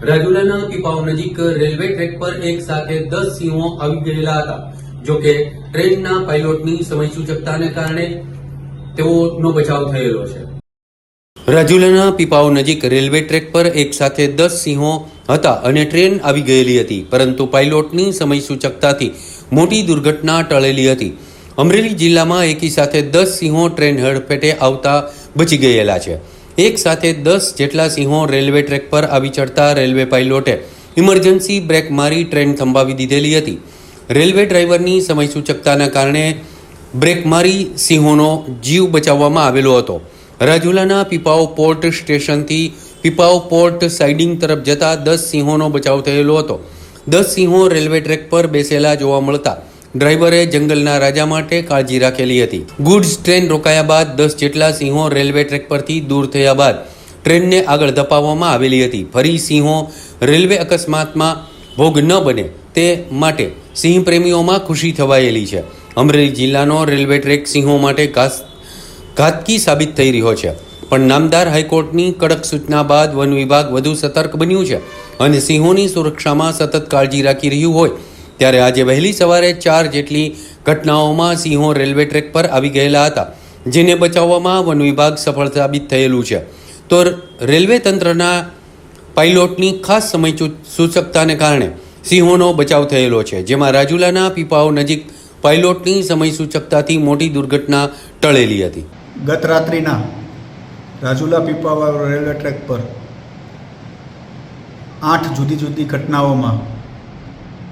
રાજુલાના પીપાવ નજીક railway track પર એક સાથે દસ સિંહો આવી ગયેલા હતા. જો કે ટ્રેનના પાયલોટની સમય સૂચકતાને કારણે તેઓનો બચાવ થયેલો છે. રાજુલાના પીપાવ નજીક રેલવે ટ્રેક પર એક સાથે દસ સિંહો હતા અને ટ્રેન આવી ગયેલી હતી, પરંતુ પાયલોટની સમય સૂચકતાથી મોટી દુર્ઘટના ટળેલી હતી. અમરેલી જિલ્લામાં એકી સાથે દસ સિંહો ટ્રેન હડફેટે આવતા બચી ગયેલા છે. એક સાથે દસ જેટલા સિંહો રેલવે ટ્રેક પર આવી ચડતા રેલવે પાયલોટે ઇમરજન્સી બ્રેક મારી ટ્રેન થંભાવી દીધેલી હતી. રેલવે ડ્રાઈવરની સમય સૂચકતાના કારણે બ્રેક મારી સિંહોનો જીવ બચાવવામાં આવેલો હતો. રાજુલાના પીપાવ પોર્ટ સ્ટેશનથી પીપાવ પોર્ટ સાઇડિંગ તરફ જતા દસ સિંહોનો બચાવ થયેલો હતો. દસ સિંહો રેલવે ટ્રેક પર બેસેલા જોવા મળતા ડ્રાઈવરે જંગલના રાજા માટે કાળજી રાખેલી હતી. ગુડ્સ ટ્રેન રોકાયા બાદ દસ જેટલા સિંહો રેલવે ટ્રેક પરથી દૂર થયા બાદ ટ્રેનને આગળ ધપાવવામાં આવેલી હતી. ફરી સિંહો રેલવે અકસ્માતમાં ભોગ ન બને તે માટે સિંહ પ્રેમીઓમાં ખુશી થવાયેલી છે. અમરેલી જિલ્લાનો રેલવે ટ્રેક સિંહો માટે ઘાસ ઘાતકી સાબિત થઈ રહ્યો છે. પણ નામદાર હાઈકોર્ટની કડક સૂચના બાદ વન વિભાગ વધુ સતર્ક બન્યું છે અને સિંહોની સુરક્ષામાં સતત કાળજી રાખી રહ્યું હોય ત્યારે આજે વહેલી સવારે ચાર જેટલી ઘટનાઓમાં સિંહો રેલવે ટ્રેક પર આવી ગયેલા હતા, જેને બચાવવામાં વન વિભાગ સફળ સાબિત થયેલું છે. તો રેલવે તંત્રના પાઇલોટની ખાસ સમય સૂચકતાને કારણે સિંહોનો બચાવ થયેલો છે, જેમાં રાજુલાના પીપાઓ નજીક પાઇલોટની સમય સૂચકતાથી મોટી દુર્ઘટના ટળેલી હતી. ગત રાત્રિના રાજુલા પીપાવા રેલવે ટ્રેક પર આઠ જુદી જુદી ઘટનાઓમાં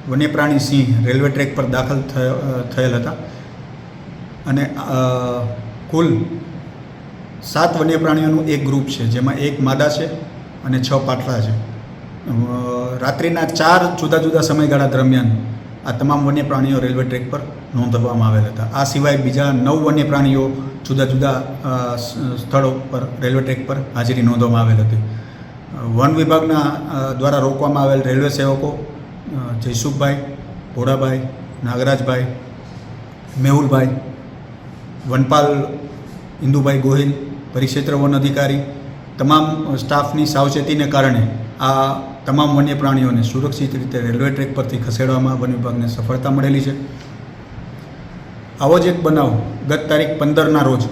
વન્યપ્રાણી સિંહ રેલવે ટ્રેક પર દાખલ થય- થયેલ હતા. અને કુલ સાત વન્યપ્રાણીઓનું એક ગ્રુપ છે, જેમાં એક માદા છે અને છ પાટલા છે. રાત્રિના ચાર જુદા જુદા સમયગાળા દરમિયાન આ તમામ વન્યપ્રાણીઓ રેલવે ટ્રેક પર નોંધવામાં આવેલ હતા. આ સિવાય બીજા નવ વન્યપ્રાણીઓ જુદા જુદા સ્થળો પર રેલવે ટ્રેક પર હાજરી નોંધવામાં આવેલ હતી. વન વિભાગના દ્વારા રોકવામાં આવેલ રેલવે સેવકો જયસુખભાઈ, ભોળાભાઈ, નાગરાજભાઈ, મેહુલભાઈ, વનપાલ, ઇન્દુભાઈ ગોહિલ, પરિક્ષેત્ર વન અધિકારી, તમામ સ્ટાફની સાવચેતીને કારણે આ તમામ વન્ય પ્રાણીઓને સુરક્ષિત રીતે રેલવે ટ્રેક પરથી ખસેડવામાં વન વિભાગને સફળતા મળેલી છે. આવો જ એક બનાવ ગત તારીખ પંદરના રોજ